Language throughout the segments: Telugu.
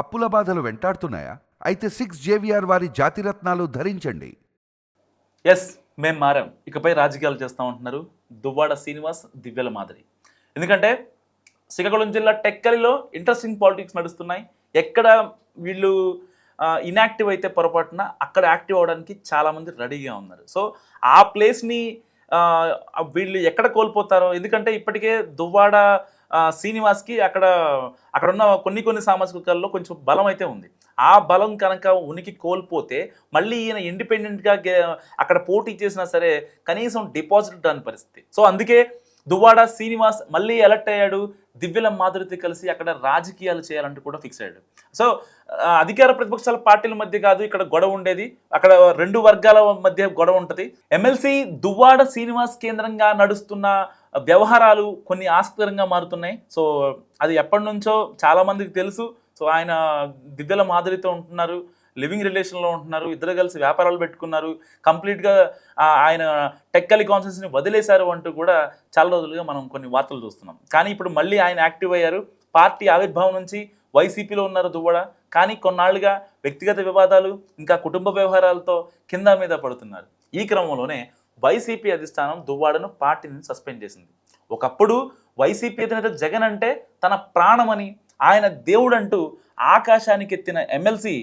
అప్పుల బాధలు వెంటాడుతున్నాయా? అయితే సిక్స్ జేవిఆర్ వారి జాతిరత్నాలు ధరించండి. ఎస్ మేము మారాం. ఇకపై రాజకీయాలు చేస్తూ ఉంటున్నారు దువ్వాడ శ్రీనివాస్ దివ్యల మాదిరి. ఎందుకంటే శ్రీకాకుళం జిల్లా టెక్కలిలో ఇంట్రెస్టింగ్ పాలిటిక్స్ నడుస్తున్నాయి. ఎక్కడ వీళ్ళు ఇన్యాక్టివ్ అయితే పొరపాటున అక్కడ యాక్టివ్ అవడానికి చాలామంది రెడీగా ఉన్నారు. సో ఆ ప్లేస్ని వీళ్ళు ఎక్కడ కోల్పోతారో ఎందుకంటే ఇప్పటికే దువ్వాడ శ్రీనివాస్కి అక్కడ అక్కడ ఉన్న కొన్ని కొన్ని సామాజిక వర్గాల్లో కొంచెం బలం అయితే ఉంది. ఆ బలం కనుక ఉనికి కోల్పోతే మళ్ళీ ఈయన ఇండిపెండెంట్గా అక్కడ పోటీ చేసినా సరే కనీసం డిపాజిట్ రాని పరిస్థితి. సో అందుకే దువ్వాడ శ్రీనివాస్ మళ్ళీ ఎలక్ట్ అయ్యాడు. దివ్యల మాధురితో కలిసి అక్కడ రాజకీయాలు చేయాలంటూ కూడా ఫిక్స్ అయ్యాడు. సో అధికార ప్రతిపక్షాల పార్టీల మధ్య కాదు ఇక్కడ గొడవ ఉండేది. అక్కడ రెండు వర్గాల మధ్య గొడవ ఉంటుంది. ఎమ్మెల్సీ దువ్వాడ శ్రీనివాస్ కేంద్రంగా నడుస్తున్న వ్యవహారాలు కొన్ని ఆసక్తికరంగా మారుతున్నాయి. సో అది ఎప్పటి నుంచో చాలా మందికి తెలుసు. సో ఆయన దివ్యల మాదిరితో ఉంటున్నారు లివింగ్ రిలేషన్లో ఉంటున్నారు ఇద్దరు కలిసి వ్యాపారాలు పెట్టుకున్నారు. కంప్లీట్గా ఆయన టెక్కలి కాన్సెన్స్ని వదిలేశారు అంటూ కూడా చాలా రోజులుగా మనం కొన్ని వార్తలు చూస్తున్నాం. కానీ ఇప్పుడు మళ్ళీ ఆయన యాక్టివ్ అయ్యారు. పార్టీ ఆవిర్భావం నుంచి వైసీపీలో ఉన్నారు దువ్వడ. కానీ కొన్నాళ్ళుగా వ్యక్తిగత వివాదాలు ఇంకా కుటుంబ వ్యవహారాలతో కింద మీద పడుతున్నారు. ఈ క్రమంలోనే వైసీపీ అధిష్టానం దువ్వాడను పార్టీ నుంచి సస్పెండ్ చేసింది. ఒకప్పుడు వైసీపీ అధినేత జగన్ అంటే తన ప్రాణమని ఆయన దేవుడంటూ ఆకాశానికి ఎత్తిన ఎమ్మెల్సీ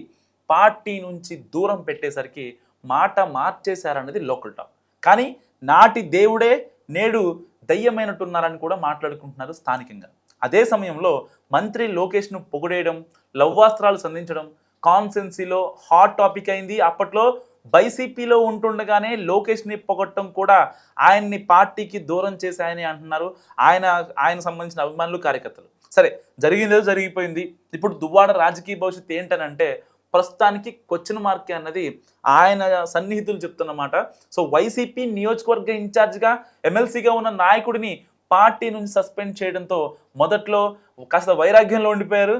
పార్టీ నుంచి దూరం పెట్టేసరికి మాట మార్చేశారన్నది లోకల్ టాక్. కానీ నాటి దేవుడే నేడు దయ్యమైనట్టున్నారని కూడా మాట్లాడుకుంటున్నారు స్థానికంగా. అదే సమయంలో మంత్రి లోకేష్ను పొగిడేయడం లవ్వాస్త్రాలు సంధించడం కాన్సెన్సీలో హాట్ టాపిక్ అయింది. అప్పట్లో వైసీపీలో ఉంటుండగానే లోకేష్ని పొగట్టం కూడా ఆయన్ని పార్టీకి దూరం చేశాయని అంటున్నారు. ఆయన ఆయన సంబంధించిన అభిమానులు కార్యకర్తలు. సరే జరిగిందో జరిగిపోయింది. ఇప్పుడు దువ్వాడ రాజకీయ భవిష్యత్తు ఏంటనంటే ప్రస్తుతానికి క్వశ్చన్ మార్కే అన్నది ఆయన సన్నిహితులు చెప్తున్నమాట. సో వైసీపీ నియోజకవర్గ ఇన్ఛార్జ్గా ఎమ్మెల్సీగా ఉన్న నాయకుడిని పార్టీ నుంచి సస్పెండ్ చేయడంతో మొదట్లో కాస్త వైరాగ్యంలో ఉండిపోయారు.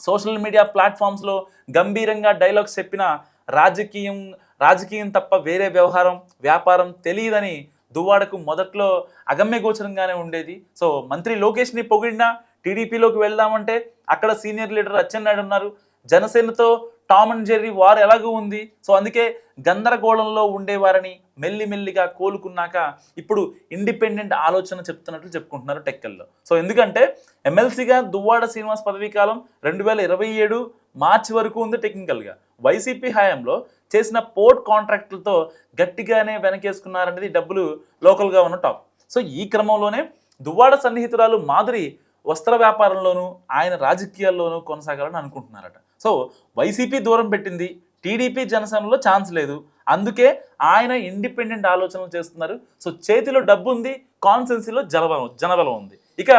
సోషల్ మీడియా ప్లాట్ఫామ్స్లో గంభీరంగా డైలాగ్స్ చెప్పిన రాజకీయం రాజకీయం తప్ప వేరే వ్యవహారం వ్యాపారం తెలియదని దువ్వాడకు మొదట్లో అగమ్య గోచరంగానే ఉండేది. సో మంత్రి లోకేష్ని పొగిడినా టీడీపీలోకి వెళ్దామంటే అక్కడ సీనియర్ లీడర్ అచ్చెన్నాయుడు ఉన్నారు. జనసేనతో టామ్ అండ్ జెర్రీ వారు ఎలాగూ ఉంది. సో అందుకే గందరగోళంలో ఉండేవారని మెల్లిమెల్లిగా కోలుకున్నాక ఇప్పుడు ఇండిపెండెంట్ ఆలోచన చెప్తున్నట్లు చెప్పుకుంటున్నారు టెక్కల్లో. సో ఎందుకంటే ఎమ్మెల్సీగా దువ్వాడ శ్రీనివాస్ పదవీ కాలం రెండు వేల ఇరవై ఏడు మార్చి వరకు ఉంది టెక్నికల్గా. వైసీపీ హయాంలో చేసిన పోర్ట్ కాంట్రాక్టులతో గట్టిగానే వెనకేసుకున్నారనేది డబ్బులు లోకల్గా ఉన్న టాప్ సో ఈ క్రమంలోనే దువ్వాడ సన్నిహితురాలు మాధురి వస్త్ర వ్యాపారంలోనూ ఆయన రాజకీయాల్లోనూ కొనసాగాలని అనుకుంటున్నారట. సో వైసీపీ దూరం పెట్టింది టీడీపీ జనసేనలో ఛాన్స్ లేదు అందుకే ఆయన ఇండిపెండెంట్ ఆలోచనలు చేస్తున్నారు. సో చేతిలో డబ్బు ఉంది కాన్సెన్సీలో జలబలం జనబలం ఉంది. ఇక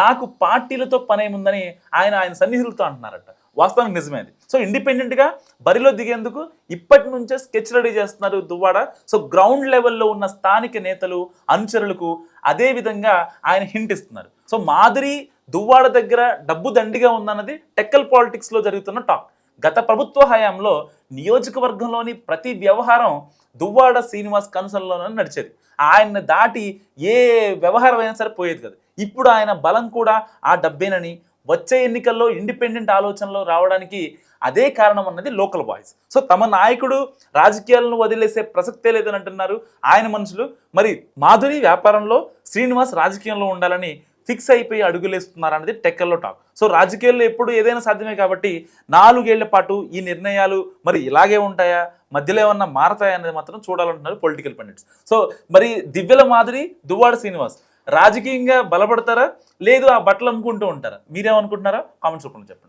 నాకు పార్టీలతో పని ఏముందని ఆయన ఆయన సన్నిహితులతో అంటున్నారట. వాస్తవానికి నిజమే అది సో ఇండిపెండెంట్గా బరిలో దిగేందుకు ఇప్పటి నుంచే స్కెచ్ రెడీ చేస్తున్నారు దువ్వాడ. సో గ్రౌండ్ లెవెల్లో ఉన్న స్థానిక నేతలు అనుచరులకు అదే విధంగా ఆయన హింట్ ఇస్తున్నారు. సో మాదిరి దువ్వాడ దగ్గర డబ్బు దండిగా ఉందన్నది టెక్కల్ పాలిటిక్స్లో జరుగుతున్న టాక్. గత ప్రభుత్వ హయాంలో నియోజకవర్గంలోని ప్రతి వ్యవహారం దువ్వాడ శ్రీనివాస్ కన్సల్లోనే నడిచేది. ఆయన్ని దాటి ఏ వ్యవహారం అయినా సరే పోయేది కదా. ఇప్పుడు ఆయన బలం కూడా ఆ డబ్బేనని వచ్చే ఎన్నికల్లో ఇండిపెండెంట్ ఆలోచనలో రావడానికి అదే కారణం అన్నది లోకల్ బాయ్స్ సో తమ నాయకుడు రాజకీయాలను వదిలేసే ప్రసక్తే లేదని అంటున్నారు ఆయన మనుషులు. మరి మాధురి వ్యాపారంలో శ్రీనివాస్ రాజకీయంలో ఉండాలని ఫిక్స్ అయిపోయి అడుగులేస్తున్నారు అనేది టెక్కల్లో టాక్. సో రాజకీయాల్లో ఎప్పుడు ఏదైనా సాధ్యమే కాబట్టి నాలుగేళ్ళ పాటు ఈ నిర్ణయాలు మరి ఇలాగే ఉంటాయా? మధ్యలో ఏమన్నా మారతాయా అనేది మాత్రం చూడాలంటున్నారు పొలిటికల్ పండిట్స్. సో మరి దివ్యల మాదిరి దువ్వాడ శ్రీనివాస్ రాజకీయంగా బలపడతారా? లేదు ఆ బట్టలు అమ్ముకుంటూ ఉంటారా? మీరేమనుకుంటున్నారా? కామెంట్స్ రూపంలో చెప్పండి.